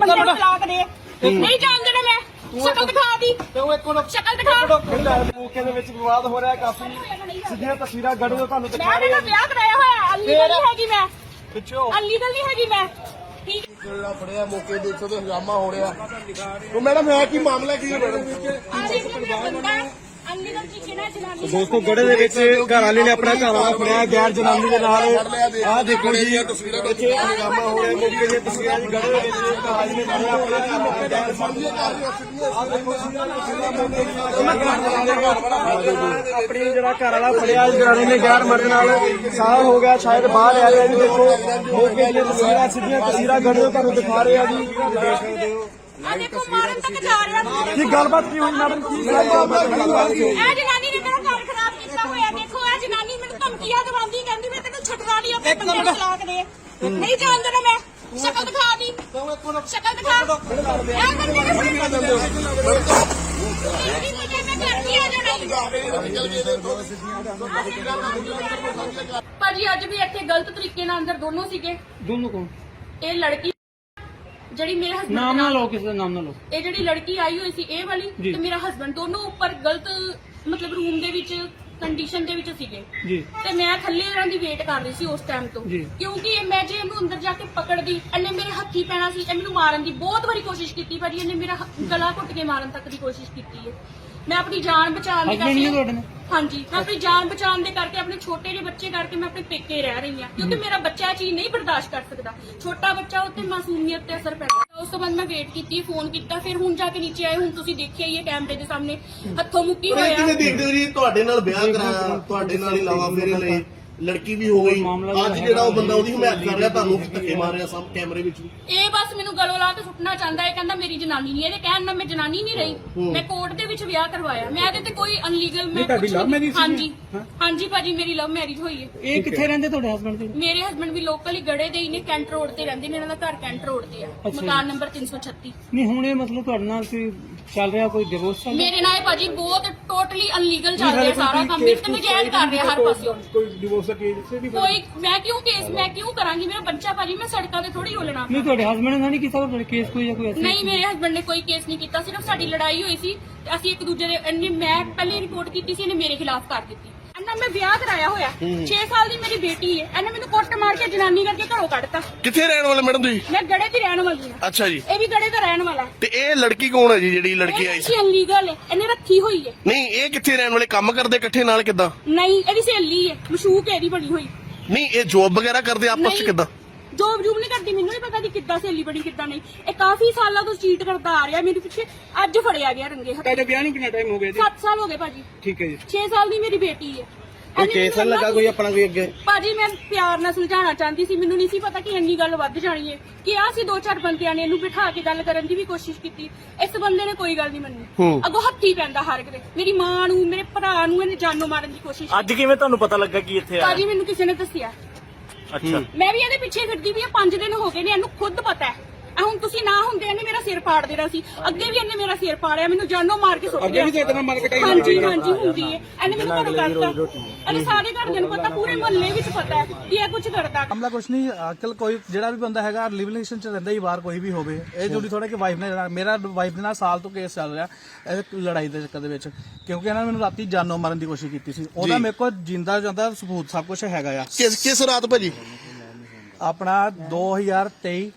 ਬੰਦੇ ਨੂੰ ਤਲਾਕ ਦੇ ਨਹੀਂ। ਜਾਣ ਦੇਣਾ ਮੈਂ। ਸ਼ਕਲ ਦਿਖਾ ਦੀ। ਤੂੰ ਇੱਕ ਮਿੰਟ ਸ਼ਕਲ ਦਿਖਾ। ਮੌਕੇ ਦੇ ਵਿੱਚ ਵਿਵਾਦ ਹੋ ਰਿਹਾ ਕਾਫੀ। ਸਿੱਧੀਆਂ ਤਸਵੀਰਾਂ ਗੜੋ ਤੁਹਾਨੂੰ ਦਿਖਾ ਵਿਆਹ ਕਰਾਇਆ ਹੋਇਆ ਅਨਲੀਗਲ ਨਹੀਂ ਹੈਗੀ ਮੈਂ। ਪਿੱਛੋਂ। ਅਨਲੀਗਲ ਨਹੀਂ ਹੈਗੀ ਮੈਂ। ਠੀਕ। ਜਿਹੜਾ ਫੜਿਆ ਮੌਕੇ ਦੇ ਉੱਤੇ ਹੰਗਾਮਾ ਹੋ ਰਿਹਾ। ਉਹ ਮੈਡਮ ਹੈ ਕੀ ਮਾਮਲਾ? ਕੀ ਹੈ? ਮੈਡਮ ਆ ਦੇਖ ਲਓ ਮੇਰਾ ਬੰਦਾ ਨਾਲ ਜਨਾਨੀ ਦੋਸਤੋ ਗੜੇ ਦੇ ਵਿੱਚ ਘਰ ਵਾਲੇ ਨੇ ਆਪਣਾ ਘਰ ਵਾਲਾ ਫੜਿਆ ਗੈਰ ਜਨਾਨੀ ਦੇ ਨਾਲ। ਆਹ ਦੇਖੋ ਜੀ ਇੱਥੇ ਹੰਗਾਮਾ ਹੋ ਰਿਹਾ ਮੌਕੇ ਦੀਆਂ ਤਸਵੀਰਾਂ ਜੀ ਗੜੇ ਦੇ ਵਿੱਚ ਘਰ ਵਾਲੇ ਨੇ ਫੜਿਆ ਆਪਣਾ ਘਰ ਵਾਲਾ ਗੈਰ ਆਹ ਦੇਖੋ ਜੀ ਤਸਵੀਰਾਂ ਮੌਕੇ ਦੀਆਂ ਆਪਣੀ ਜਿਹੜਾ ਘਰ ਵਾਲਾ ਫੜਿਆ ਜਨਾਨੀ ਨੇ ਗੈਰ ਮਰਦ ਨਾਲ ਸਾਹ ਹੋ ਗਿਆ ਸ਼ਾਇਦ ਬਾਹਰ ਆ ਰਿਹਾ ਜੀ ਦੇਖੋ। ਮੌਕੇ ਦੀਆਂ ਤਸਵੀਰਾਂ ਸਿੱਧੀਆਂ ਤਸਵੀਰਾਂ ਗੜੇ ਤੋਂ ਤੁਹਾਨੂੰ ਦਿਖਾ ਰਹੇ ਆ ਜੀ। ਦੇਖ ਸਕਦੇ ਹੋ ਆ ਦੇਖੋ ਮਾਰਨ ਤੱਕ ਜਾ ਰਿਹਾ ਕੀ ਗੱਲਬਾਤ ਕੀ ਹੋਈ ਮੈਡਮ? ਕੀ ਗੱਲਬਾਤ ਇਹ ਜਨਾਨੀ ਨੇ ਮੇਰਾ ਘਰ ਖਰਾਬ ਕੀਤਾ ਹੋਇਆ ਦੇਖੋ ਇਹ ਜਨਾਨੀ ਮੈਨੂੰ ਧਮਕੀਆਂ ਦਵਾਉਂਦੀ ਕਹਿੰਦੀ ਮੈਂ ਤੈਨੂੰ ਛੱਡਣਾ ਨਹੀਂ ਆਪਣੇ ਬੰਦੇ ਨੂੰ ਤਲਾਕ ਦੇ। ਨਹੀਂ ਜਾਣ ਦੇਣਾ ਮੈਂ। ਸ਼ਕਲ ਦਿਖਾ ਦੀ। ਸ਼ਕਲ ਦਿਖਾ। ਇਹ ਬੰਦੇ ਨੇ ਮੇਰੀ ਮੁੰਡੇ ਮੈਂ ਘਰ ਵੀ ਆ ਜਾਣਾ ਭਾਜੀ ਅੱਜ ਵੀ ਇੱਥੇ ਗਲਤ ਤਰੀਕੇ ਨਾਲ ਅੰਦਰ ਦੋਨੋਂ ਸੀਗੇ। ਦੋਨੋਂ ਕੌਣ? ਇਹ ਲੜਕੀ ਜਿਹੜੀ ਮੇਰੇ ਹਸਬੰਦ ਨਾਮ ਨਾ ਲਓ ਕਿਸੇ ਦਾ ਨਾਮ ਨਾ ਲਓ। ਇਹ ਜਿਹੜੀ ਲੜਕੀ ਆਈ ਹੋਈ ਸੀ ਇਹ ਵਾਲੀ ਜੀ। ਤੇ ਮੇਰਾ ਹਸਬੰਡ ਦੋਨੋਂ ਉੱਪਰ ਗਲਤ ਮਤਲਬ ਰੂਮ ਦੇ ਵਿੱਚ ਕੰਡੀਸ਼ਨ ਦੇ ਵਿੱਚ ਸੀਗੇ। ਜੀ। ਤੇ ਮੈਂ ਥੱਲੇ ਇਹਨਾਂ ਦੀ ਵੇਟ ਕਰ ਰਹੀ ਸੀ ਉਸ ਟਾਈਮ ਤੋਂ। ਜੀ। ਕਿਉਂਕਿ ਇਹ ਮੈਂ ਜੇ ਇਹਨੂੰ ਅੰਦਰ ਜਾ ਕੇ ਪਕੜਦੀ ਇਹਨੇ ਮੇਰੇ ਹੱਥੀ ਪੈਣਾ ਸੀ ਇਹ ਮੈਨੂੰ ਮਾਰਨ ਦੀ ਬਹੁਤ ਵਾਰੀ ਕੋਸ਼ਿਸ਼ ਕੀਤੀ ਭਾਜੀ ਇਹਨੇ ਮੇਰਾ ਹ- ਗਲਾ ਘੁੱਟ ਕੇ ਮਾਰਨ ਤੱਕ ਦੀ ਕੋਸ਼ਿਸ਼ ਕੀਤੀ ਹੈ। ਮੈਂ ਆਪਣੀ ਜਾਨ ਬਚਾਉਣ ਦੇ Husband ਨੇ ਤੁਹਾਡੇ ਨੇ? ਹਾਂਜੀ ਮੈਂ ਆਪਣੀ ਜਾਨ ਬਚਾਉਣ ਦੇ ਕਰਕੇ ਆਪਣੇ ਛੋਟੇ ਜਿਹੇ ਬੱਚੇ ਕਰਕੇ ਮੈਂ ਆਪਣੇ ਪੇਕੇ ਰਹਿ ਰਹੀ ਹਾਂ ਕਿਉਂਕਿ ਮੇਰਾ ਬੱਚਾ ਇਹ ਚੀਜ਼ ਨਹੀਂ ਬਰਦਾਸ਼ਤ ਕਰ ਸਕਦਾ। ਛੋਟਾ ਬੱਚਾ ਉੱਤੇ ਮਾਸੂਮੀਅਤ ਤੇ ਅਸਰ ਪੈਂਦਾ। ਉਸ ਤੋਂ ਬਾਅਦ ਮੈਂ ਵੇਟ ਕੀਤੀ ਫੋਨ ਕੀਤਾ ਫਿਰ ਹੁਣ ਜਾ ਕੇ ਨੀਚੇ ਆਏ ਹੁਣ ਤੁਸੀਂ ਦੇਖਿਆ ਹੀ ਹੈ ਕੈਮਰੇ ਦੇ ਸਾਹਮਣੇ ਹੱਥੋਂ ਮੁੱਕੀ ਪਰ ਇਹ ਕਿਵੇਂ ਹੋਇਆ ਦੇਖਦੇ ਹੋ ਜੀ ਤੁਹਾਡੇ ਨਾਲ ਵਿਆਹ ਕਰਾਇਆ ਤੁਹਾਡੇ ਨਾਲ ਹੀ ਲਾਵਾ ਫੇਰੇ ਲਈ ਲੜਕੀ ਵੀ ਹੋ ਗਈ। ਅੱਜ ਜਿਹੜਾ ਉਹ ਬੰਦਾ ਉਹਦੀ ਹਮਾਇਤ ਕਰ ਰਿਹਾ ਤੁਹਾਨੂੰ ਧੱਕੇ ਮਾਰ ਰਿਹਾ ਸਭ ਕੈਮਰੇ ਵਿੱਚ। ਵੀ ਇਹ ਬਸ ਮੈਨੂੰ ਗਲੋਂ ਲਾ ਕੇ ਸੁੱਟਣਾ ਚਾਹੁੰਦਾ ਹੈ ਕਹਿੰਦਾ ਮੇਰੀ ਜਨਾਨੀ ਨਹੀਂ ਇਹਦੇ ਕਹਿਣ ਨਾਲ ਮੈਂ ਜਨਾਨੀ ਨਹੀਂ ਰਹੀ। ਮੈਂ ਕੋਰਟ ਦੇ ਵਿੱਚ ਵਿਆਹ ਕਰਵਾਇਆ। ਮੈਂ ਇਹਦੇ ਤੇ ਕੋਈ ਅਨਲੀਗਲ ਮੈਂ ਤੁਹਾਡੀ marriage ਸੀ? ਹਾਂਜੀ। ਹਾਂਜੀ ਭਾਜੀ ਮੇਰੀ ਲਵ ਮੈਰਿਜ ਹੋਈ ਹੈ। ਇਹ ਕਿੱਥੇ ਰਹਿੰਦੇ ਤੁਹਾਡੇ ਹਸਬੰਡ ਦੇ? ਮੇਰੇ ਹਸਬੰਡ ਵੀ ਲੋਕਲ ਹੀ ਗੜੇ ਦੇ ਹੀ ਨੇ ਕੈਂਟ ਰੋਡ ਤੇ ਰਹਿੰਦੇ ਨੇ ਇਹਨਾਂ ਦਾ ਘਰ ਕੈਂਟ ਰੋਡ ਤੇ ਆ। ਮਕਾਨ ਨੰਬਰ 336 ਨਹੀਂ ਹੁਣ ਇਹ ਮਤਲਬ ਤੁਹਾਡੇ ਨਾਲ ਕੋਈ ਚੱਲ ਰਿਹਾ ਕੋਈ ਡਿਵੋਰਸ ਚੱਲ ਮੇਰੇ ਨਾਲ ਇਹ ਭਾਜੀ ਬਹੁਤ ਟੋਟਲੀ ਅਨਲੀਗਲ ਚੱਲ ਰਿਹਾ ਸਾਰਾ ਕੰਮ। ਤੇ ਨਜਾਇਜ਼ ਕਰ ਰਿਹਾ ਹਰ ਪਾਸਿਓਂ। ਕੋਈ ਡਿਵੋਰਸ ਦਾ ਕੇਸ ਵੀ ਕੋਈ ਮੈਂ ਕਿਉਂ ਕੇਸ ਮੈਂ ਕਿਉਂ ਕਰਾਂਗੀ? ਮੇਰਾ ਬੱਚਾ ਭਾਜੀ ਮੈਂ ਸੜਕਾਂ ਤੇ ਥੋੜੀ ਰੋਲਣਾ। ਨਹੀਂ ਤੁਹਾਡੇ ਹਸਬੰਡ ਨੇ ਤਾਂ ਨਹੀਂ ਕੀਤਾ ਤੁਹਾਡੇ ਕੇਸ ਕੋਈ ਜਾਂ ਕੋਈ ਐਸੀ ਨਹੀਂ ਮੇਰੇ ਹਸਬੰਡ ਨੇ ਕੋਈ ਕੇਸ ਨਹੀਂ ਕੀਤਾ ਸਿਰਫ ਸਾਡੀ ਲੜਾਈ ਹੋਈ ਸੀ। ਤੇ ਅਸੀਂ ਇੱਕ ਦੂਜੇ ਦੇ ਮੈਂ ਪਹਿਲੇ ਰਿਪੋਰਟ ਕੀਤੀ ਸੀ ਇਹਨੇ ਮੇਰੇ ਖਿਲਾਫ ਕਰ ਦਿੱਤੀ। ਇਹਨਾਂ ਮੈਂ ਵਿਆਹ ਕਰਾਇਆ ਹੋਇਆ। 6 ਸਾਲ ਦੀ ਮੇਰੀ ਬੇਟੀ ਹੈ। ਇਹਨੇ ਮੈਨੂੰ ਕੁੱਟ ਮਾਰ ਕੇ ਜਨਾਨੀ ਕਰਕੇ ਘਰੋਂ ਕੱਢਤਾ। ਕਿੱਥੇ ਰਹਿਣ ਵਾਲੇ ਮੈਡਮ ਤੁਸੀਂ? ਮੈਂ ਗੜੇ ਦੀ ਰਹਿਣ ਵਾਲੀ ਹਾਂ। ਅੱਛਾ ਜੀ। ਇਹ ਵੀ ਗੜੇ ਦਾ ਰਹਿਣ ਵਾਲਾ ਤੇ ਇਹ ਲੜਕੀ ਕੌਣ ਹੈ ਜੀ ਜਿਹੜੀ ਲੜਕੀ ਆਈ ਸੀ? ਅਨਲੀਗਲ ਹੈ। ਇਹਨੇ ਰੱਖੀ ਹੋਈ ਹੈ। ਨਹੀਂ ਇਹ ਕਿੱਥੇ ਰਹਿਣ ਵਾਲੇ? ਕੰਮ ਕਰਦੇ ਇਕੱਠੇ ਨਾਲ ਕਿੱਦਾਂ? ਨਹੀਂ ਇਹਦੀ ਸਹੇਲੀ ਹੈ। ਮਸ਼ੂਕ ਇਹਦੀ ਬਣੀ ਹੋਈ। ਨਹੀਂ ਇਹ ਜੋਬ ਵਗੈਰਾ ਕਰਦੇ ਆਪਸ ਚ ਨਹੀਂ। ਕਿੱਦਾਂ? ਜੋਬ ਜੂਬ ਨਹੀਂ ਕਰਦੀ ਮੈਨੂੰ ਨਹੀਂ ਪਤਾ ਕਿ ਕਿੱਦਾਂ ਸਹੇਲੀ ਬਣੀ ਕਿੱਦਾਂ ਨਹੀਂ। ਇਹ ਕਾਫੀ ਸਾਲਾਂ ਤੋਂ ਚੀਟ ਕਰਦਾ ਆ ਰਿਹਾ ਮੇਰੇ ਪਿੱਛੇ ਅੱਜ ਫੜਿਆ ਗਿਆ ਰੰਗੇ ਹੱਥ। ਤੁਹਾਡੇ ਵਿਆਹ ਨੂੰ ਕਿੰਨਾ ਟਾਈਮ ਹੋ ਗਿਆ ਜੀ? 7 ਸਾਲ ਹੋ ਗਏ ਭਾਜੀ। ਠੀਕ ਹੈ ਜੀ। 6 ਸਾਲ ਦੀ ਮੇਰੀ ਬੇਟੀ ਹੈ। ਕੋਈ ਕੇਸ ਲੱਗਾ ਕੋਈ ਆਪਣਾ ਕੋਈ ਅੱਗੇ? ਭਾਜੀ ਮੈਂ ਪਿਆਰ ਨਾਲ ਸੁਲਝਾਉਣਾ ਚਾਹੁੰਦੀ ਸੀ ਮੈਨੂੰ ਨਹੀਂ ਸੀ ਪਤਾ ਕਿ ਇੰਨੀ ਗੱਲ ਵੱਧ ਜਾਣੀ ਹੈ। ਕਿ ਆ ਸੀ ਦੋ ਚਾਰ ਬੰਦਿਆਂ ਨੇ ਇਹਨੂੰ ਬਿਠਾ ਕੇ ਗੱਲ ਕਰਨ ਦੀ ਵੀ ਕੋਸ਼ਿਸ਼ ਕੀਤੀ। ਇਸ ਬੰਦੇ ਨੇ ਕੋਈ ਗੱਲ ਨਹੀਂ ਮੰਨੀ। ਅੱਗੋਂ ਹੱਥੀ ਪੈਂਦਾ ਹਰ ਕਿਤੇ ਮੇਰੀ ਮਾਂ ਨੂੰ ਮੇਰੇ ਭਰਾ ਨੂੰ ਇਹਨੇ ਜਾਨੋਂ ਮਾਰਨ ਦੀ ਕੋਸ਼ਿਸ਼ ਅੱਜ ਕਿਵੇਂ ਤੁਹਾਨੂੰ ਪਤਾ ਲੱਗਾ ਕਿ ਇੱਥੇ ਆ ਭਾਜੀ ਮੈਨੂੰ ਕਿਸੇ ਨੇ ਦੱਸਿਆ। ਅੱਛਾ। ਮੈਂ ਵੀ ਇਹਦੇ ਪਿੱਛੇ ਫਿਰਦੀ ਵੀ ਇਹ 5 ਦਿਨ ਹੋ ਗਏ ਨੇ, ਇਹਨੂੰ ਖੁਦ ਪਤਾ ਹੈ। ਆ ਹੁਣ ਤੁਸੀਂ ਨਾ ਹੁੰਦੇ ਇਹਨੇ ਮੇਰਾ ਸਿਰ ਪਾੜ ਦੇਣਾ ਸੀ। ਅੱਗੇ ਵੀ ਇਹਨੇ ਮੇਰਾ ਸਿਰ ਪਾੜਿਆ ਮੈਨੂੰ ਜਾਨੋਂ ਮਾਰ ਕੇ ਸੁੱਟ ਅੱਗੇ ਵੀ ਹਾਂਜੀ ਹਾਂਜੀ ਹੁੰਦੀ ਹੈ ਇਹਨੇ ਮੈਨੂੰ ਘਰੋਂ ਕਰਤਾ। ਇਹਨੇ ਸਾਰੇ ਘਰ ਨੂੰ ਪਤਾ ਪੂਰੇ ਮੁਹੱਲੇ ਵਿੱਚ ਪਤਾ ਹੈ ਕਿ ਇਹ ਕੁਝ ਕਰਦਾ। ਮਾਮਲਾ ਕੁਛ ਨਹੀਂ ਅੱਜਕੱਲ ਕੋਈ ਜਿਹੜਾ ਵੀ ਬੰਦਾ ਹੈਗਾ ਲਿਵ ਰਿਲੇਸ਼ਨ ਚ ਰਹਿੰਦਾ ਹੀ ਬਾਹਰ ਕੋਈ ਵੀ ਹੋਵੇ। ਇਹ ਜੁੜੀ ਥੋੜਾ ਕਿ ਵਾਈਫ ਨੇ ਮੇਰਾ ਵਾਈਫ ਦੇ ਨਾਲ ਸਾਲ ਤੋਂ ਕੇਸ ਚੱਲ ਰਿਹਾ ਇਹ ਲੜਾਈ ਦੇ ਚੱਕਰ ਦੇ ਵਿੱਚ। ਕਿਉਂਕਿ ਇਹਨਾਂ ਨੇ ਮੈਨੂੰ ਰਾਤੀ ਜਾਨੋਂ ਮਾਰਨ ਦੀ ਕੋਸ਼ਿਸ਼ ਕੀਤੀ ਸੀ। ਉਹਦਾ ਮੇਰੇ ਕੋਲ ਜਿੰਦਾ ਜਾਂਦਾ ਸਬੂਤ ਸਭ ਕੁਝ ਹੈਗਾ ਆ। ਕਿਸ ਕਿਸ ਰਾਤ ਭਾਜੀ? ਆਪਣਾ 2023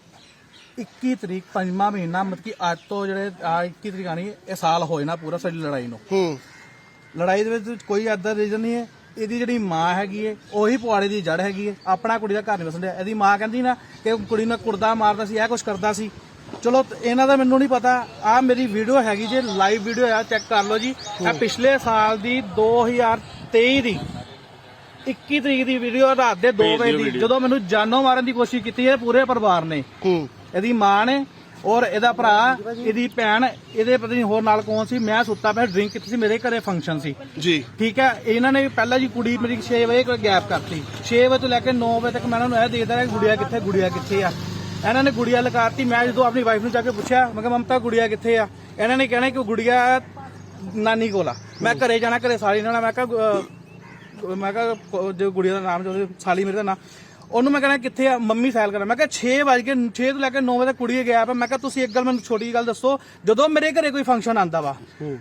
21 ਤਰੀਕ ਪੰਜਵਾਂ ਮਹੀਨਾ ਮਤਲਬ ਕਿ ਅੱਜ ਤੋਂ ਜਿਹੜੇ ਆ 21 ਤਰੀਕ ਆਣੀ ਇਹ ਸਾਲ ਹੋਏ ਨਾ ਪੂਰਾ ਸਾਡੀ ਲੜਾਈ ਨੂੰ। ਹੂੰ। ਲੜਾਈ ਦੇ ਵਿੱਚ ਕੋਈ ਏਦਾਂ ਰੀਜ਼ਨ ਨਹੀਂ ਹੈ। ਇਹਦੀ ਜਿਹੜੀ ਮਾਂ ਹੈਗੀ ਹੈ ਉਹੀ ਪੁਆੜੇ ਦੀ ਜੜ ਹੈਗੀ ਹੈ ਆਪਣਾ ਕੁੜੀ ਦਾ ਘਰ ਨਹੀਂ ਵਸਣ ਡਿਆ। ਇਹਦੀ ਮਾਂ ਕਹਿੰਦੀ ਨਾ ਕਿ ਕੁੜੀ ਨੂੰ ਕੁੜਦਾ ਮਾਰਦਾ ਸੀ ਇਹ ਕੁਝ ਕਰਦਾ ਸੀ। ਚਲੋ ਤੇ ਇਹਨਾਂ ਦਾ ਮੈਨੂੰ ਨਹੀਂ ਪਤਾ। ਆ ਮੇਰੀ ਵੀਡੀਓ ਹੈਗੀ ਜੇ ਲਾਈਵ ਵੀਡੀਓ ਆ ਚੈੱਕ ਕਰ ਲਓ ਜੀ। ਇਹ ਪਿਛਲੇ ਸਾਲ ਦੀ 2023 ਦੀ। 21 ਤਰੀਕ ਦੀ ਵੀਡੀਓ ਰਾਤ ਦੇ 2 ਵਜੇ ਦੀ। ਜਦੋਂ ਮੈਨੂੰ ਜਾਨੋਂ ਮਾਰਨ ਦੀ ਕੋਸ਼ਿਸ਼ ਕੀਤੀ ਹੈ ਪੂਰੇ ਪਰਿਵਾਰ ਨੇ। ਹੂੰ। ਇਹਦੀ ਮਾਂ ਨੇ ਔਰ ਇਹਦਾ ਭਰਾ ਇਹਦੀ ਭੈਣ ਇਹਦੇ ਪਤਾ ਨਹੀਂ ਹੋਰ ਨਾਲ ਕੌਣ ਸੀ? ਮੈਂ ਸੁੱਤਾ ਪਿਆ ਡਰਿੰਕ ਕੀਤੀ ਸੀ ਮੇਰੇ ਘਰੇ ਫੰਕਸ਼ਨ ਸੀ। ਜੀ। ਠੀਕ ਹੈ? ਇਹਨਾਂ ਨੇ ਪਹਿਲਾਂ ਜੀ ਕੁੜੀ ਮੇਰੀ 6 ਵਜੇ ਕੋਲ ਗੈਪ ਕਰਤੀ। 6 ਵਜੇ ਤੋਂ ਲੈ ਕੇ 9 ਵਜੇ ਤੱਕ ਮੈਂ ਇਹਨਾਂ ਨੂੰ ਇਹ ਦੇਖਦਾ ਰਿਹਾ ਗੁੜੀਆ ਕਿੱਥੇ ਗੁੜੀਆ ਕਿੱਥੇ ਆ। ਇਹਨਾਂ ਨੇ ਗੁੜੀਆ ਲਗਾਤੀ ਮੈਂ ਜਦੋਂ ਆਪਣੀ ਵਾਈਫ ਨੂੰ ਜਾ ਕੇ ਪੁੱਛਿਆ ਮੈਂ ਕਿਹਾ ਮਮਤਾ ਗੁੜੀਆ ਕਿੱਥੇ ਆ? ਇਹਨਾਂ ਨੇ ਕਹਿਣਾ ਕਿ ਗੁੜੀਆ ਨਾਨੀ ਕੋਲ ਆ। ਮੈਂ ਘਰੇ ਜਾਣਾ ਘਰੇ ਸਾਰੀ ਨਾਲ ਮੈਂ ਕਿਹਾ ਮੈਂ ਕਿਹਾ ਜੋ ਗੁੜੀਆ ਦਾ ਨਾਮ ਜੋ ਸਾਲੀ ਮੇਰੇ ਦਾ ਨਾਮ ਉਹਨੂੰ ਮੈਂ ਕਹਿੰਦਾ ਕਿੱਥੇ ਆ? ਮੰਮੀ ਫਾਈਲ ਕਰਾਂ ਮੈਂ ਕਿਹਾ 6 ਵਜੇ ਕੇ 6 ਤੋਂ ਲੈ ਕੇ 9 ਵਜੇ ਤੱਕ ਕੁੜੀ ਗਿਆ ਪਿਆ ਮੈਂ ਕਿਹਾ ਤੁਸੀਂ ਇੱਕ ਗੱਲ ਮੈਨੂੰ ਛੋਟੀ ਗੱਲ ਦੱਸੋ ਜਦੋਂ ਮੇਰੇ ਘਰੇ ਕੋਈ ਫੰਕਸ਼ਨ ਆਂਦਾ ਵਾ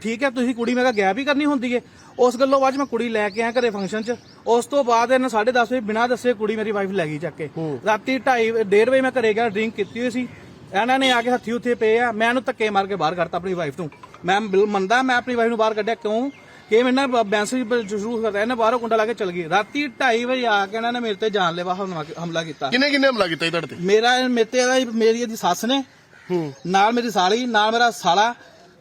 ਠੀਕ ਹੈ ਤੁਸੀਂ ਕੁੜੀ ਮੈਂ ਕਿਹਾ ਗੈਪ ਹੀ ਕਰਨੀ ਹੁੰਦੀ ਏ। ਉਸ ਗੱਲੋਂ ਬਾਅਦ ਮੈਂ ਕੁੜੀ ਲੈ ਕੇ ਆਇਆ ਘਰੇ ਫੰਕਸ਼ਨ 'ਚ। ਉਸ ਤੋਂ ਬਾਅਦ ਇਹਨਾਂ 10:30 ਵਜੇ ਬਿਨਾਂ ਦੱਸੇ ਕੁੜੀ ਮੇਰੀ ਵਾਈਫ ਲੈ ਗਈ ਚੱਕ ਕੇ। ਰਾਤੀ 2:30 1:30 ਵਜੇ ਮੈਂ ਘਰੇ ਗਿਆ ਡਰਿੰਕ ਕੀਤੀ ਹੋਈ ਸੀ। ਇਹਨਾਂ ਨੇ ਆ ਕੇ ਹੱਥੀ ਉੱਥੇ ਪਏ ਆ। ਮੈਂ ਇਹਨੂੰ ਧੱਕੇ ਮਾਰ ਕੇ ਬਾਹਰ ਕੱਢਤਾ ਆਪਣੀ ਵਾਈਫ ਤੋਂ ਮੈਂ ਮੰਨਦਾ ਮੈਂ ਆਪਣੀ ਵਾਈਫ ਨੂੰ ਬਾਹਰ ਕੱਢਿਆ। ਕਿਉਂ? ਕਿ ਮੈਂ ਨਾ ਬੈਂਸ ਸ਼ੁਰੂ ਕਰਦਾ ਇਹਨੇ ਬਾਹਰੋਂ ਕੁੰਡਾ ਲਾ ਕੇ ਚਲ ਗਈ। ਰਾਤੀ 2:30 ਵਜੇ ਆ ਕੇ ਇਹਨਾਂ ਨੇ ਮੇਰੇ ਤੇ ਜਾਨਲੇਵਾ ਹਮਲਾ ਹਮਲਾ ਕੀਤਾ। ਕਿੰਨੇ ਕਿੰਨੇ ਹਮਲਾ ਕੀਤਾ ਜੀ ਤੁਹਾਡੇ ਤੇ? ਮੇਰਾ ਮੇਰੇ ਤੇ ਇਹਦਾ ਮੇਰੀ ਇਹਦੀ ਸੱਸ ਨੇ। ਨਾਲ ਮੇਰੀ ਸਾਲੀ ਨਾਲ ਮੇਰਾ ਸਾਲਾ।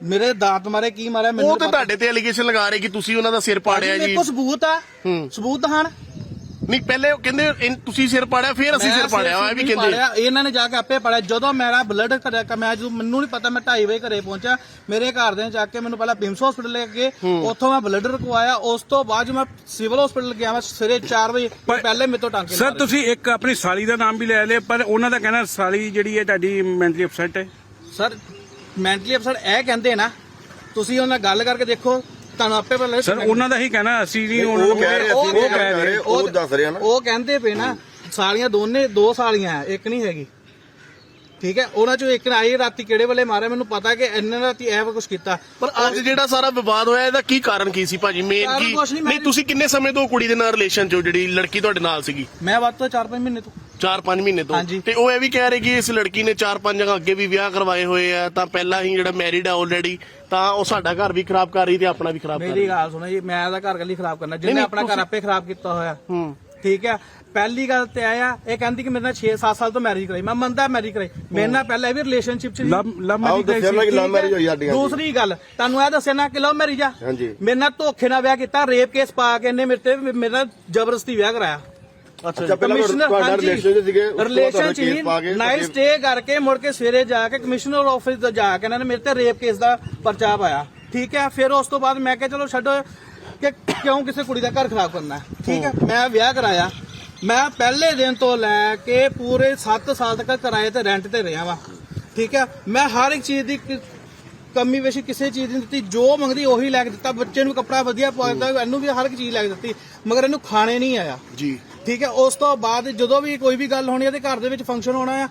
ਮੇਰੇ ਦਾੰਤ ਮਾਰੇ ਕੀ ਮਾਰਿਆ ਉਹ ਤੇ ਤੁਹਾਡੇ ਤੇ ਐਲੀਗੇਸ਼ਨ ਲਗਾ ਰਹੇ ਕਿ ਤੁਸੀਂ ਉਹਨਾਂ ਦਾ ਸਿਰ ਪਾੜਿਆ ਮੇਰੇ ਜੀ। ਕੋਲ ਸਬੂਤ ਆ। ਹੂੰ। ਸਬੂਤ ਹਨ। ਨਹੀਂ ਪਹਿਲੇ ਉਹ ਕਹਿੰਦੇ ਇਨ- ਤੁਸੀਂ ਸਿਰ ਪਾੜਿਆ ਫਿਰ ਅਸੀਂ ਸਿਰ ਪਾੜਿਆ ਇਹ ਵੀ ਕਹਿੰਦੇ। ਪਾੜਿਆ, ਇਹਨਾਂ ਨੇ ਜਾ ਕੇ ਆਪੇ ਪੜਿਆ। ਜਦੋਂ ਮੇਰਾ ਬਲੱਡ ਕਰਿਆ ਕਿ ਮੈਂ ਜਦੋਂ ਮੈਨੂੰ ਨਹੀਂ ਪਤਾ ਮੈਂ 2:30 ਵਜੇ ਘਰੇ ਪਹੁੰਚਾ ਮੇਰੇ ਘਰ ਦੇ ਜਾ ਕੇ ਮੈਨੂੰ ਪਹਿਲਾਂ ਬਿਮਸ ਹਸਪੀਟਲ ਲੈ ਕੇ ਗਏ ਉੱਥੋਂ ਮੈਂ ਬਲੱਡ ਰਕਵਾਇਆ। ਉਸ ਤੋਂ ਬਾਅਦ ਜਦੋਂ ਮੈਂ ਸਿਵਲ ਹਸਪੀਟਲ ਗਿਆ ਮੈਂ ਸਵੇਰੇ 4 ਵਜੇ ਪਹਿਲੇ ਮੇਰੇ ਤੋਂ ਟਾਂਕੇ ਸਰ ਮਾਰੇ। ਤੁਸੀਂ ਇੱਕ ਆਪਣੀ ਸਾਲੀ ਦਾ ਨਾਮ ਵੀ ਲੈ ਲਿਆ ਪਰ ਉਹਨਾਂ ਦਾ ਕਹਿਣਾ ਸਾਲੀ ਜਿਹੜੀ ਹੈ ਤੁਹਾਡੀ ਮੈਂਟਲੀ ਅਪਸੈਟ ਹੈ। ਸਰ ਮੈਂਟਲੀ ਅਫਸਰ ਇਹ ਕਹਿੰਦੇ ਨਾ ਤੁਸੀਂ ਉਹਨਾਂ ਨਾਲ ਗੱਲ ਕਰਕੇ ਦੇਖੋ। ਤੁਹਾਨੂੰ ਆਪੇ ਪਤਾ ਸਰ ਉਹਨਾਂ ਦਾ ਹੀ ਕਹਿਣਾ ਅਸੀਂ ਨਹੀਂ ਉਹ ਨੂੰ ਕਹਿ ਰਹੇ ਉਹ ਅਸੀਂ ਕਹਿ ਰਹੇ ਉਹ ਦੱਸ ਰਹੇ ਨਾ ਉਹ ਕਹਿੰਦੇ ਪਏ ਨਾ ਸਾਲੀਆਂ ਦੋਨੇ ਦੋ ਸਾਲੀਆਂ ਆ ਇੱਕ ਨਹੀਂ ਹੈਗੀ। ਠੀਕ ਹੈ ਉਹਨਾਂ ਚੋਂ ਇੱਕ ਨੇ ਆਈ ਰਾਤੀ ਕਿਹੜੇ ਵੇਲੇ ਮਾਰਿਆ ਮੈਨੂੰ ਪਤਾ ਕਿ ਇਹਨਾਂ ਰਾਤੀ ਇਹ ਕੁਝ ਕੀਤਾ। ਪਰ ਅੱਜ ਜਿਹੜਾ ਸਾਰਾ ਵਿਵਾਦ ਹੋਇਆ ਇਹਦਾ ਕੀ ਕਾਰਨ ਕੀ ਸੀ ਭਾਜੀ? ਮੇਨ ਕੀ ਕੁਛ ਨਹੀਂ, ਤੁਸੀਂ ਕਿੰਨੇ ਸਮੇਂ ਤੋਂ ਕੁੜੀ ਦੇ ਨਾਲ ਰਿਲੇਸ਼ਨ ਚ ਜਿਹੜੀ ਲੜਕੀ ਤੁਹਾਡੇ ਨਾਲ ਸੀਗੀ? ਮੈਂ ਵੱਧ ਤੋਂ 4-5 ਮਹੀਨੇ ਤੋਂ 4-5 ਮਹੀਨੇ ਤੋਂ। ਹਾਂਜੀ। ਤੇ ਉਹ ਇਹ ਵੀ ਕਹਿ ਰਹੇ ਕਿ ਇਸ ਲੜਕੀ ਨੇ 4-5 ਜਗ੍ਹਾ ਅੱਗੇ ਵੀ ਵਿਆਹ ਕਰਵਾਏ ਹੋਏ ਆ ਤਾਂ ਪਹਿਲਾਂ ਹੀ ਜਿਹੜਾ ਮੈਰਿਡ ਆ ਆਲਰੇਡੀ ਤਾਂ ਉਹ ਸਾਡਾ ਘਰ ਵੀ ਖਰਾਬ ਕਰ ਰਹੀ ਤੇ ਆਪਣਾ ਵੀ ਖਰਾਬ ਕਰ ਮੇਰੀ ਰਹੀ। ਗੱਲ ਸੁਣੋ ਜੀ ਮੈਂ ਇਹਦਾ ਘਰ ਕੱਲੀ ਖਰਾਬ ਕਰਨਾ। ਜਿਹਨੇ ਨਹੀਂ, ਆਪਣਾ ਘਰ ਤੁਸੀਂ- ਆਪੇ ਖਰਾਬ ਕੀਤਾ ਹੋਇਆ। ਹੂੰ। ਠੀਕ ਹੈ ਪਹਿਲੀ ਗੱਲ ਤੇ ਆਇਆ ਇਹ ਕਹਿੰਦੀ ਕਿ ਮੇਰੇ ਨਾਲ 6-7 ਸਾਲ ਤੋਂ ਮੈਰਿਜ ਕਰਾਈ। ਮੈਂ ਮੰਨਦਾ ਮੈਰਿਜ ਕਰਾਈ। ਮੇਰੇ ਨਾਲ ਪਹਿਲਾਂ ਇਹ ਵੀ ਰਿਲੇਸ਼ਨਸ਼ਿਪ ਚ ਸੀ। ਲਵ ਲਵ ਆਓ ਮੈਰਿਜ ਦੱਸਿਆ ਨਾ ਕਿ ਲਵ ਮੈਰਿਜ ਹੋਈ ਸਾਡੀ ਹਾਂਜੀ। ਦੂਸਰੀ ਗੱਲ ਤੁਹਾਨੂੰ ਇਹ ਦੱਸਿਆ ਨਾ ਕਿ ਲਵ ਮੈਰਿਜ ਆ। ਹਾਂਜੀ। ਮੇਰੇ ਨਾਲ ਧੋਖੇ ਨਾਲ ਵਿਆਹ ਕੀਤਾ ਰੇਪ ਕੇਸ ਪਾ ਕੇ ਇਹਨੇ ਮੇਰੇ ਤੇ ਮੇਰੇ ਨਾਲ ਜ਼ਬਰਦਸਤੀ ਵਿਆਹ ਕਰਾਇਆ। ਅੱਛਾ ਪਹਿਲਾਂ ਤੁਹਾਡਾ ਰਿਲੇਸ਼ਨ ਸੀਗੇ ਰਿਲੇਸ਼ਨ ਚ ਨਾਈਟ ਸਟੇ ਕਰਕੇ ਮੁੜ ਕੇ ਸਵੇਰੇ ਜਾ ਕੇ ਕਮਿਸ਼ਨਰ ਆਫਿਸ ਤੇ ਜਾ ਕੇ ਇਹਨਾਂ ਨੇ ਮੇਰੇ ਤੇ ਰੇਪ ਕੇਸ ਦਾ ਪਰਚਾ ਪਾਇਆ। ਠੀਕ ਹੈ ਫਿਰ ਉਸ ਤੋਂ ਬਾਅਦ ਮੈਂ ਕਿਹਾ ਚਲੋ ਛੱਡੋ ਕਿ ਕਿਉਂ ਕਿਸੇ ਕੁੜੀ ਦਾ ਘਰ ਖਰਾਬ ਕਰਨਾ? ਠੀਕ ਹੈ ਮੈਂ ਵਿਆਹ ਕਰਾਇਆ। ਮੈਂ ਪਹਿਲੇ ਦਿਨ ਤੋਂ ਲੈ ਕੇ ਪੂਰੇ 7 ਸਾਲ ਤੱਕ ਕਿਰਾਏ ਤੇ ਰੈਂਟ ਤੇ ਰਿਹਾ ਵਾਂ। ਠੀਕ ਹੈ ਮੈਂ ਹਰ ਇੱਕ ਚੀਜ਼ ਦੀ ਕਮੀ ਵੇਸ਼ੀ ਕਿਸੇ ਚੀਜ਼ ਦੀ ਨਹੀਂ ਦਿੱਤੀ। ਜੋ ਮੰਗਦੀ ਉਹੀ ਲੈ ਕੇ ਦਿੱਤਾ। ਬੱਚੇ ਨੂੰ ਕੱਪੜਾ ਵਧੀਆ ਪਵਾ ਦਿੱਤਾ ਇਹਨੂੰ ਵੀ ਹਰ ਇੱਕ ਚੀਜ਼ ਲੈ ਕੇ ਦਿੱਤੀ ਮਗਰ ਇਹਨੂੰ ਖਾਣੇ ਨਹੀਂ ਆਇਆ। ਜੀ। ਠੀਕ ਹੈ ਉਸ ਤੋਂ ਬਾਅਦ ਜਦੋਂ ਵੀ ਕੋਈ ਵੀ ਗੱਲ ਹੋਣੀ ਹੈ ਤੇ ਘਰ ਦੇ ਵਿੱਚ ਫੰਕਸ਼ਨ ਹੋਣਾ ਆ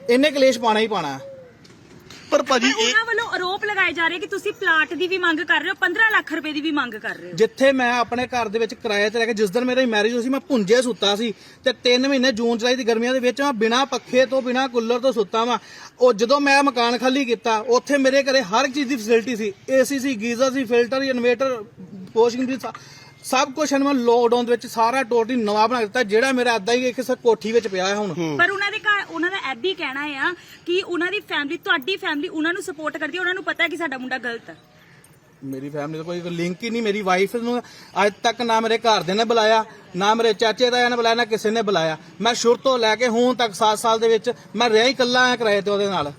ਇਹਨੇ ਕਲੇਸ਼ ਪਾਣਾ ਹੀ ਪਾਣਾ ਪਰ ਭਾਜੀ ਪਰ ਇਹ ਉਹਨਾਂ ਵੱਲੋਂ ਆਰੋਪ ਲਗਾਏ ਜਾ ਰਹੇ ਕਿ ਤੁਸੀਂ ਪਲਾਟ ਦੀ ਵੀ ਮੰਗ ਕਰ ਰਹੇ ਹੋ 15 ਲੱਖ ਰੁਪਏ ਦੀ ਵੀ ਮੰਗ ਕਰ ਰਹੇ ਹੋ। ਜਿੱਥੇ ਮੈਂ ਆਪਣੇ ਘਰ ਦੇ ਵਿੱਚ ਕਿਰਾਏ ਤੇ ਰਹਿ ਕੇ ਜਿਸ ਦਿਨ ਮੇਰੀ ਮੈਰਿਜ ਹੋਈ ਸੀ ਮੈਂ ਭੁੰਜੇ ਸੁੱਤਾ ਸੀ ਤੇ 3 ਮਹੀਨੇ ਜੂਨ ਜੁਲਾਈ ਦੀ ਗਰਮੀਆਂ ਦੇ ਵਿੱਚ ਮੈਂ ਬਿਨਾਂ ਪੱਖੇ ਤੋਂ ਬਿਨਾਂ ਕੂਲਰ ਤੋਂ ਸੁੱਤਾ ਵਾਂ। ਉਹ ਜਦੋਂ ਮੈਂ ਮਕਾਨ ਖਾਲੀ ਕੀਤਾ ਉੱਥੇ ਮੇਰੇ ਘਰੇ ਹਰ ਇੱਕ ਚੀਜ਼ ਦੀ ਫੈਸਿਲਿਟੀ ਸੀ ਏਸੀ ਸੀ ਗੀਜ਼ਰ ਸੀ ਫਿਲਟਰ ਇਨਵੇਟਰ ਵਾਸ਼ਿੰਗ ਦੀ ਸਭ ਕੁਝ ਇਹਨੂੰ ਲੋਕਡਾਊਨ ਦੇ ਵਿੱਚ ਸਾਰਾ ਟੋਟਲੀ ਨਵਾਂ ਬਣਾ ਦਿੱਤਾ ਜਿਹੜਾ ਮੇਰਾ ਅੱਧਾ ਹੀ ਕਿਸੇ ਕੋਠੀ ਵਿੱਚ ਪਿਆ ਹੈ ਹੁਣ। ਪਰ ਉਹਨਾਂ ਦੇ ਘਰ ਉਹਨਾਂ ਦਾ ਐਬ ਵੀ ਕਹਿਣਾ ਆ ਕਿ ਉਹਨਾਂ ਦੀ ਫੈਮਿਲੀ ਤੁਹਾਡੀ ਫੈਮਿਲੀ ਉਹਨਾਂ ਨੂੰ ਸਪੋਰਟ ਕਰਦੀ ਹੈ ਉਹਨਾਂ ਨੂੰ ਪਤਾ ਹੈ ਕਿ ਸਾਡਾ ਮੁੰਡਾ ਗਲਤ ਹੈ। ਮੇਰੀ ਫੈਮਿਲੀ ਦਾ ਕੋਈ ਲਿੰਕ ਹੀ ਨਹੀਂ ਮੇਰੀ ਵਾਈਫ ਨੂੰ ਅੱਜ ਤੱਕ ਨਾ ਮੇਰੇ ਘਰ ਦੇ ਨੇ ਬੁਲਾਇਆ ਨਾ ਮੇਰੇ ਚਾਚੇ ਦਾ ਨੇ ਬੁਲਾਇਆ ਨਾ ਕਿਸੇ ਨੇ ਬੁਲਾਇਆ। ਮੈਂ ਸ਼ੁਰੂ ਤੋਂ ਲੈ ਕੇ ਹੁਣ ਤੱਕ 7 ਸਾਲ ਦੇ ਵਿੱਚ ਮੈਂ ਰਿਹਾ ਹੀ ਇਕੱਲਾ ਆ ਕਿਰਾਏ ਤੇ ਉਹਦੇ ਨਾਲ।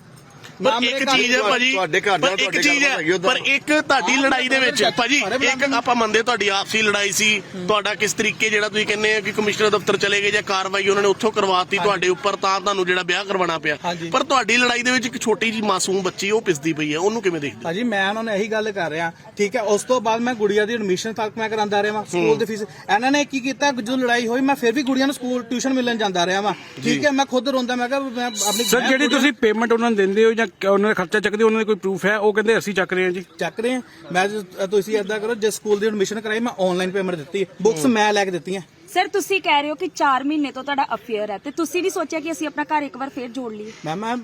ਪਰ ਮੇਰੇ ਇੱਕ ਚੀਜ਼ ਹੈ ਭਾਜੀ ਤੁਹਾਡੇ ਘਰ ਇੱਕ ਤੁਹਾਡੇ ਚੀਜ਼ ਹੈ। ਪਰ ਇੱਕ ਤੁਹਾਡੀ ਲੜਾਈ ਦੇ ਵਿੱਚ ਭਾਜੀ ਇੱਕ ਆਪਾਂ ਮੰਨਦੇ ਤੁਹਾਡੀ ਆਪਸੀ ਲੜਾਈ ਸੀ ਤੁਹਾਡਾ ਕਿਸ ਤਰੀਕੇ ਜਿਹੜਾ ਤੁਸੀਂ ਕਹਿੰਦੇ ਆ ਕਿ ਕਮਿਸ਼ਨਰ ਦਫ਼ਤਰ ਚਲੇ ਗਏ ਜਾਂ ਕਾਰਵਾਈ ਉਹਨਾਂ ਨੇ ਉੱਥੋਂ ਕਰਵਾਤੀ ਤੁਹਾਡੇ ਉੱਪਰ ਤਾਂ ਤੁਹਾਨੂੰ ਜਿਹੜਾ ਵਿਆਹ ਕਰਵਾਉਣਾ ਪਿਆ। ਪਰ ਤੁਹਾਡੀ ਲੜਾਈ ਦੇ ਵਿੱਚ ਇੱਕ ਛੋਟੀ ਜੀ ਮਾਸੂਮ ਬੱਚੀ ਉਹ ਪਿਸਦੀ ਪਈ ਹੈ ਉਹਨੂੰ ਕਿਵੇਂ ਦੇਖਦੇ ਭਾਜੀ ਮੈਂ ਉਹਨਾਂ ਨੂੰ ਇਹੀ ਗੱਲ ਕਰ ਰਿਹਾ ਠੀਕ ਹੈ ਉਸ ਤੋਂ ਬਾਅਦ ਮੈਂ ਗੁੜੀਆ ਦੀ ਐਡਮਿਸ਼ਨ ਤੱਕ ਮੈਂ ਕਰਾਂਦਾ ਰਿਹਾ ਵਾਂ ਸਕੂਲ ਦੀ ਫੀਸ। ਇਹਨਾਂ ਨੇ ਕੀ ਕੀਤਾ ਜਦੋਂ ਲੜਾਈ ਹੋਈ ਮੈਂ ਫਿਰ ਵੀ ਗੁੜੀਆਂ ਨੂੰ ਸਕੂਲ ਟਿਊਸ਼ਨ ਮਿਲਣ ਜਾਂਦਾ ਰਿਹਾ ਵਾਂ ਠੀਕ ਹੈ ਮੈਂ ਖੁਦ ਰੋਂਦਾ ਮੈਂ ਕਿਹਾ ਮੈਂ ਆਪਣੀ ਸਰ ਜਿਹੜੀ ਤੁਸੀਂ ਪੇਮੈਂਟ ਉਹਨਾਂ ਨੂੰ ਦਿੰਦੇ ਹੋ ਜਾਂ ਕ- ਉਹਨਾਂ ਦਾ ਖਰਚਾ ਚੱਕਦੇ ਉਹਨਾਂ ਦਾ ਕੋਈ ਪ੍ਰੂਫ ਹੈ? ਉਹ ਕਹਿੰਦੇ ਅਸੀਂ ਚੱਕ ਰਹੇ ਹਾਂ ਜੀ। ਚੱਕ ਰਹੇ ਆ ਮੈਂ ਜ- ਤੁਸੀਂ ਏਦਾਂ ਕਰੋ ਜਿਸ ਸਕੂਲ ਦੀ ਐਡਮਿਸ਼ਨ ਕਰਾਈ ਮੈਂ ਆਨਲਾਈਨ ਪੇਮੈਂਟ ਦਿੱਤੀ ਬੁੱਕਸ ਮੈਂ ਲੈ ਕੇ ਦਿੱਤੀਆਂ। ਸਰ ਤੁਸੀਂ ਕਹਿ ਰਹੇ ਹੋ ਕਿ 4 ਮਹੀਨੇ ਤੋਂ ਤੁਹਾਡਾ ਅਫੇਅਰ ਹੈ ਤੇ ਤੁਸੀਂ ਨਹੀਂ ਸੋਚਿਆ ਕਿ ਅਸੀਂ ਆਪਣਾ ਘਰ ਇੱਕ ਵਾਰ ਫੇਰ ਜੋੜ ਲਈਏ? ਮੈਂ ਮੈਂ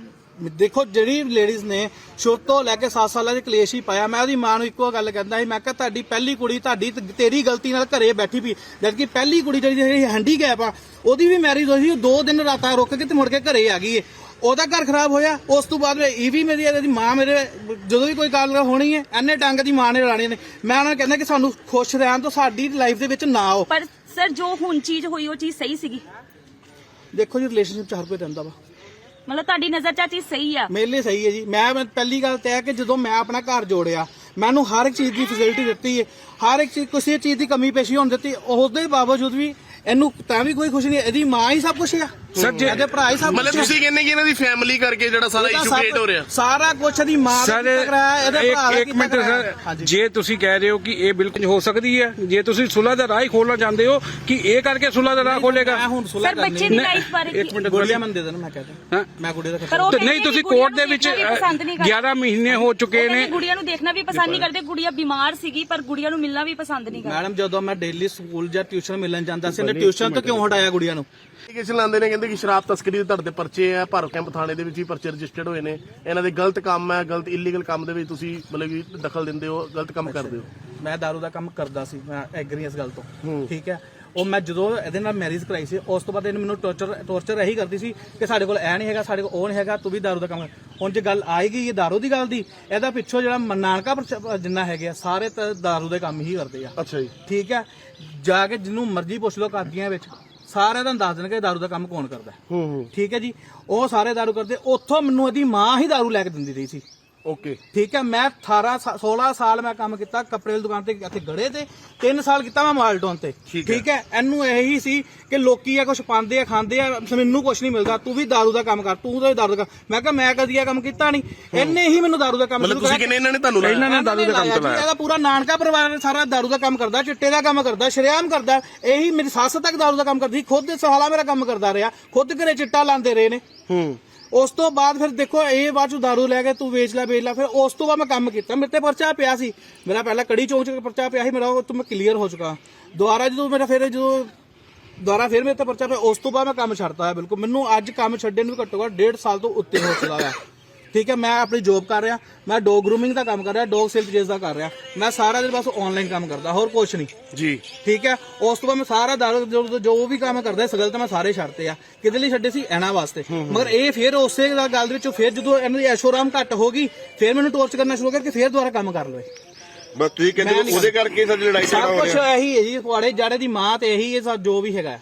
ਦੇਖੋ ਜਿਹੜੀ ਲੇਡੀਜ਼ ਨੇ ਸ਼ੁਰੂ ਤੋਂ ਲੈ ਕੇ 7 ਸਾਲਾਂ ਦੇ ਕਲੇਸ਼ ਹੀ ਪਾਇਆ ਮੈਂ ਉਹਦੀ ਮਾਂ ਨੂੰ ਇੱਕੋ ਗੱਲ ਕਹਿੰਦਾ ਸੀ ਮੈਂ ਕਿਹਾ ਤੁਹਾਡੀ ਪਹਿਲੀ ਕੁੜੀ ਤੁਹਾਡੀ ਤੇ ਤੇਰੀ ਗਲਤੀ ਨਾਲ ਘਰੇ ਬੈਠੀ ਪਈ। ਜਦ ਕਿ ਪਹਿਲੀ ਕੁੜੀ ਜਿਹੜੀ ਜਿਹੜੀ ਹੈਂਡੀਕੈਪ ਆ ਉਹਦੀ ਵੀ ਮੈਰਿਜ ਹੋਈ ਸੀ ਉਹ ਦੋ ਦਿਨ ਰਾਤਾਂ ਰੁਕ ਕੇ ਤੇ ਮੁੜ ਕੇ ਘਰੇ ਆ ਗਈ ਏ। ਉਹਦਾ ਘਰ ਖਰਾਬ ਹੋਇਆ ਉਸ ਤੋਂ ਬਾਅਦ ਇਹ ਵੀ ਮੇਰੀ ਇਹਦੀ ਮਾਂ ਮੇਰੇ ਜਦੋਂ ਵੀ ਕੋਈ ਗੱਲ ਹੋਣੀ ਹੈ ਐਨੇ ਟੰਗ ਦੀ ਮਾਂ ਨੇ ਲਾਣੀ ਨੇ। ਮੈਂ ਉਹਨਾਂ ਨੂੰ ਕਹਿੰਦਾ ਕਿ ਸਾਨੂੰ ਖੁਸ਼ ਰਹਿਣ ਤੋਂ ਸਾਡੀ ਲਾਈਫ ਦੇ ਵਿੱਚ ਨਾ ਆਓ। ਪਰ ਸਰ ਜੋ ਹੁਣ ਚੀਜ਼ ਹੋਈ ਉਹ ਚੀਜ਼ ਸਹੀ ਸੀਗੀ? ਦੇਖੋ ਜੀ ਰਿਲੇਸ਼ਨਸ਼ਿਪ ਚ ਹਰ ਕੋਈ ਰਹਿੰਦਾ ਵਾ। ਮਤਲਬ ਤੁਹਾਡੀ ਨਜ਼ਰ 'ਚ ਆ ਚੀਜ਼ ਸਹੀ ਆ? ਮੇਰੇ ਲਈ ਸਹੀ ਹੈ ਜੀ। ਮੈਂ ਪਹਿਲੀ ਗੱਲ ਤੇ ਹੈ ਕਿ ਜਦੋਂ ਮੈਂ ਆਪਣਾ ਘਰ ਜੋੜਿਆ ਮੈਨੂੰ ਹਰ ਇੱਕ ਚੀਜ਼ ਦੀ ਫੈਸਿਲਿਟੀ ਦਿੱਤੀ ਹੈ। ਹਰ ਇੱਕ ਚੀਜ਼ ਕਿਸੇ ਚੀਜ਼ ਦੀ ਕਮੀ ਪੇਸ਼ੀ ਹੋਣ ਦਿੱਤੀ ਉਸ ਦੇ ਬਾਵਜੂਦ ਵੀ ਇਹਨੂੰ ਤਾਂ ਵੀ ਕੋਈ ਖੁਸ਼ੀ ਨਹੀਂ ਇਹਦੀ ਮਾਂ ਹੀ ਸਭ ਕੁਝ ਹੈ ਸਰ ਜੇ ਇਹਦੇ ਭਰਾ ਹੀ ਸਭ ਮਤਲਬ ਤੁਸੀਂ ਕਹਿੰਦੇ ਕਿ ਇਹਨਾਂ ਦੀ ਫੈਮਿਲੀ ਕਰਕੇ ਜਿਹੜਾ ਸਾਰਾ ਇਸ਼ੂ ਕ੍ਰੀਏਟ ਹੋ ਰਿਹਾ। ਸਾਰਾ ਕੁਝ ਇਹਦੀ ਮਾਂ ਦਾ ਸਰ ਕਰਾਇਆ ਇਹਦੇ ਭਰਾ ਦਾ ਇੱਕ ਮਿੰਟ। ਸਰ ਜੇ ਤੁਸੀਂ ਕਹਿ ਰਹੇ ਹੋ ਕਿ ਇਹ ਬਿਲਕੁਲ ਹੋ ਸਕਦੀ ਹੈ ਜੇ ਤੁਸੀਂ ਸੁਲਾ ਦਾ ਰਾਹ ਹੀ ਖੋਲਣਾ ਚਾਹੁੰਦੇ ਹੋ ਕਿ ਇਹ ਕਰਕੇ ਸੁਲਾ ਦਾ ਰਾਹ ਖੋਲੇਗਾ। ਮੈਂ ਹੁਣ ਸੁਲਾ ਸਰ ਬੱਚੇ ਦੀ ਲਾਈਫ ਬਾਰੇ ਇੱਕ ਮਿੰਟ ਗੋਲੀਆਂ ਮਨ ਦੇ ਦੇਣਾ ਮੈਂ ਕਹਿੰਦਾ ਹਾਂ? ਮੈਂ ਗੁੱਡੇ ਦਾ ਪਰ ਖਰਚਾ ਉਹ ਤੇ ਕਹਿੰਦੇ ਨਹੀਂ ਤੁਸੀਂ ਗੁੜੀਆ ਕੋਰਟ ਦੇ ਨੂੰ ਵਿੱਚ ਦੇਖਣਾ ਵੀ ਪਸੰਦ ਨਹੀਂ ਕਰਦੇ। 11 ਮਹੀਨੇ ਹੋ ਚੁੱਕੇ ਨੇ ਕਹਿੰਦੇ ਗੁੜੀਆ ਨੂੰ ਦੇਖਣਾ ਵੀ ਪਸੰਦ ਨਹੀਂ ਕਰਦੇ ਗੁੜੀਆ ਬਿਮਾਰ ਸੀਗੀ ਪਰ ਗੁੜੀਆ ਨੂੰ ਮਿਲਣਾ ਵੀ ਪਸੰਦ ਨਹੀਂ ਕਰਦੇ। ਮੈਡਮ ਜਦੋਂ ਮੈਂ ਡੇਲੀ ਸਕੂਲ ਜਾਂ ਟਿਊਸ਼ਨ ਮਿਲਣ ਜਾਂਦਾ ਸੀ ਇਹਨੇ ਟਿਊਸ਼ਨ ਤੋਂ ਕਿਉਂ ਹਟਾਇਆ ਗੁੜੀਆਂ ਨੂੰ? ਕਿਸੇ ਲਾਉਂਦੇ ਨੇ ਕਹਿੰਦੇ ਕਿ ਸ਼ਰਾਬ ਤਸਕਰੀ ਦੇ ਤੁਹਾਡੇ ਪਰਚੇ ਆ ਭਰ ਕੈਂਪ ਥਾਣੇ ਦੇ ਵਿੱਚ ਵੀ ਪਰਚੇ ਰਜਿਸਟਰਡ ਹੋਏ ਨੇ। ਇਹਨਾਂ ਦੇ ਗਲਤ ਕੰਮ ਹੈ ਗਲਤ ਇਲੀਗਲ ਕੰਮ ਦੇ ਵਿੱਚ ਤੁਸੀਂ ਮਤਲਬ ਕਿ ਦਖਲ ਦਿੰਦੇ ਹੋ ਗਲਤ ਕੰਮ ਕਰਦੇ ਹੋ। ਮੈਂ ਦਾਰੂ ਦਾ ਕੰਮ ਕਰਦਾ ਸੀ ਮੈਂ ਐਗਰੀ ਇਸ ਗੱਲ ਤੋਂ। ਠੀਕ ਹੈ? ਉਹ ਮੈਂ ਜਦੋਂ ਇਹਦੇ ਨਾਲ ਮੈਰਿਜ ਕਰਾਈ ਸੀ ਉਸ ਤੋਂ ਬਾਅਦ ਇਹਨੇ ਮੈਨੂੰ ਟੌਰਚਰ ਟੌਰਚਰ ਇਹੀ ਕਰਦੀ ਸੀ ਕਿ ਸਾਡੇ ਕੋਲ ਐ ਨਹੀਂ ਹੈਗਾ ਸਾਡੇ ਕੋਲ ਉਹ ਨਹੀਂ ਹੈਗਾ ਤੂੰ ਵੀ ਦਾਰੂ ਦਾ ਕੰਮ। ਹੁਣ ਜੇ ਗੱਲ ਆਈ ਗਈ ਇਹ ਦਾਰੂ ਦੀ ਗੱਲ ਦੀ ਇਹਦਾ ਪਿੱਛੋਂ ਜਿਹੜਾ ਨਾਨਕਾ ਪਰ- ਜਿੰਨਾ ਹੈਗੇ ਆ ਸਾਰੇ ਤਾਂ ਦਾਰੂ ਦੇ ਕੰਮ ਹੀ ਕਰਦੇ ਆ। ਅੱਛਾ ਜੀ। ਠੀਕ ਹੈ? ਜਾ ਕੇ ਜਿਹਨੂੰ ਮਰਜ਼ੀ ਪੁੱਛ ਲਓ ਕਾਦੀਆਂ ਵਿੱਚ। ਸਾਰਿਆਂ ਦਾ ਦੱਸ ਦੇਣਗੇ ਦਾਰੂ ਦਾ ਕੰਮ ਕੌਣ ਕਰਦਾ। ਹੈ। ਹੂੰ। ਹੂੰ ਠੀਕ ਹੈ ਜੀ? ਉਹ ਸਾਰੇ ਦਾਰੂ ਕਰਦੇ ਉੱਥੋਂ ਮੈਨੂੰ ਇਹਦੀ ਮਾਂ ਹੀ ਦਾਰੂ ਲੈ ਕੇ ਦਿੰਦੀ ਰਹੀ ਸੀ। ਓਕੇ। ਠੀਕ ਹੈ ਮੈਂ 18 ਸਾ- 16 ਸਾਲ ਮੈਂ ਕੰਮ ਕੀਤਾ ਕੱਪੜੇ ਦੀ ਦੁਕਾਨ ਤੇ ਇੱਥੇ ਗੜੇ ਤੇ 3 ਸਾਲ ਕੀਤਾ ਮੈਂ ਮਾਲਟੋਨ ਤੇ। ਠੀਕ ਹੈ। ਇਹਨੂੰ ਇਹੀ ਸੀ ਕਿ ਲੋਕੀ ਆ ਕੁਝ ਪਾਉਂਦੇ ਆ ਖਾਂਦੇ ਆ ਮੈਨੂੰ ਕੁਝ ਨਹੀਂ ਮਿਲਦਾ ਤੂੰ ਵੀ ਦਾਰੂ ਦਾ ਕੰਮ ਕਰ ਤੂੰ ਤਾਂ ਦਾਰੂ ਦਾ ਕੰਮ ਮੈਂ ਕਿਹਾ ਮੈਂ ਕਦੀ ਇਹ ਕੰਮ ਕੀਤਾ ਨਹੀਂ। ਇਹਨੇ ਹੀ ਮੈਨੂੰ ਦਾਰੂ ਦਾ ਕੰਮ ਮਤਲਬ ਸ਼ੁਰੂ ਤੁਸੀਂ ਕਹਿੰਦੇ ਇਹਨਾਂ ਨੇ ਤੁਹਾਨੂੰ ਲਾਇਆ? ਇਹਨਾਂ ਨੇ ਦਾਰੂ ਦਾ ਕੰਮ ਲਾਇਆ ਜੀ, ਚਲਾਇਆ ਇਹਦਾ ਪੂਰਾ ਨਾਨਕਾ ਪਰਿਵਾਰ ਸਾਰਾ ਦਾਰੂ ਦਾ ਕੰਮ ਕਰਦਾ ਚਿੱਟੇ ਦਾ ਕੰਮ ਕਰਦਾ ਸ਼ਰੇਆਮ ਕਰਦਾ ਇਹੀ ਮੇਰੀ ਸੱਸ ਤੱਕ ਦਾਰੂ ਦਾ ਕੰਮ ਕਰਦੀ ਖੁਦ ਸਾਲਾ ਮੇਰਾ ਕੰਮ ਕਰਦਾ ਰਿਹਾ ਖੁਦ ਘਰੇ ਚਿੱਟਾ ਲਾਉਂਦੇ ਰਹੇ ਨੇ। ਹੂੰ। ਉਸ ਤੋਂ ਬਾਅਦ ਫਿਰ ਦੇਖੋ, ਇਹ ਬਾਅਦ ਚ ਦਾਰੂ ਲੈ ਕੇ ਤੂੰ ਵੇਚ ਲੈ ਵੇਚ ਲੈ, ਫਿਰ ਉਸ ਤੋਂ ਬਾਅਦ ਮੈਂ ਕੰਮ ਕੀਤਾ। ਮੇਰੇ ਤੇ ਪਰਚਾ ਪਿਆ ਸੀ। ਮੇਰਾ ਪਹਿਲਾਂ ਕੜੀ ਚੌਂਕ ਚ ਪਰਚਾ ਪਿਆ ਸੀ, ਮੇਰਾ ਉਹ ਤੋਂ ਮੈਂ ਕਲੀਅਰ ਹੋ ਚੁੱਕਾ। ਦੁਬਾਰਾ ਜਦੋਂ ਮੇਰਾ ਫਿਰ ਜਦੋਂ, ਦੁਬਾਰਾ ਫਿਰ ਮੇਰੇ ਤੇ ਪਰਚਾ ਪਿਆ, ਉਸ ਤੋਂ ਬਾਅਦ ਮੈਂ ਕੰਮ ਛੱਡਤਾ ਹੈ ਬਿਲਕੁਲ। ਮੈਨੂੰ ਅੱਜ ਕੰਮ ਛੱਡਣ ਨੂੰ ਵੀ ਘੱਟੋ ਘੱਟ ਡੇਢ ਸਾਲ ਤੋਂ ਉੱਤੇ ਹੋ ਚੁੱਕਾ ਹੈ ਠੀਕ ਹੈ ਮੈਂ ਆਪਣੀ ਜੌਬ ਕਰ ਰਿਹਾ ਮੈਂ ਡੌਗ ਗਰੂਮਿੰਗ ਦਾ ਕੰਮ ਕਰ ਰਿਹਾ ਡੌਗ ਸੇਲ ਪਰਚੇਸ ਦਾ ਕਰ ਰਿਹਾ। ਮੈਂ ਸਾਰਾ ਦਿਨ ਬਸ ਆਨਲਾਈਨ ਕੰਮ ਕਰਦਾ ਹੋਰ ਕੁਝ ਨਹੀਂ। ਜੀ। ਠੀਕ ਹੈ ਉਸ ਤੋਂ ਬਾਅਦ ਮੈਂ ਸਾਰਾ ਦਾਰੂ ਜੋ- ਜੋ ਵੀ ਕੰਮ ਕਰਦਾ ਸਗਲ ਤਾਂ ਮੈਂ ਸਾਰੇ ਛੱਡਤੇ ਆ। ਕਿਹਦੇ ਲਈ ਛੱਡੇ ਸੀ? ਇਹਨਾਂ ਵਾਸਤੇ। ਮਗਰ ਇਹ ਫਿਰ ਉਸੇ ਦਾ ਗੱਲ ਦੇ ਵਿੱਚੋਂ ਫਿਰ ਜਦੋਂ ਇਹਨਾਂ ਦੀ ਐਸ਼ੋਰਾਮ ਘੱਟ ਹੋ ਗਈ ਫਿਰ ਮੈਨੂੰ ਟੋਰਚ ਕਰਨਾ ਸ਼ੁਰੂ ਕਰਕੇ ਫਿਰ ਦੁਬਾਰਾ ਕੰਮ ਕਰ ਲਵੇ ਬਸ ਤੁਸੀਂ ਕਹਿੰਦੇ ਹੋ ਉਹਦੇ ਕਰਕੇ ਸਾਡੀ ਲੜਾਈ ਸਭ ਝਗੜਾ ਹੋ ਕੁਝ ਰਿਹਾ। ਇਹੀ ਹੈ ਜੀ ਫੁਆੜੇ ਜਾੜੇ ਦੀ ਮਾਂ ਤੇ ਇਹੀ ਹੈ ਸਭ ਜੋ ਵੀ ਹੈਗਾ।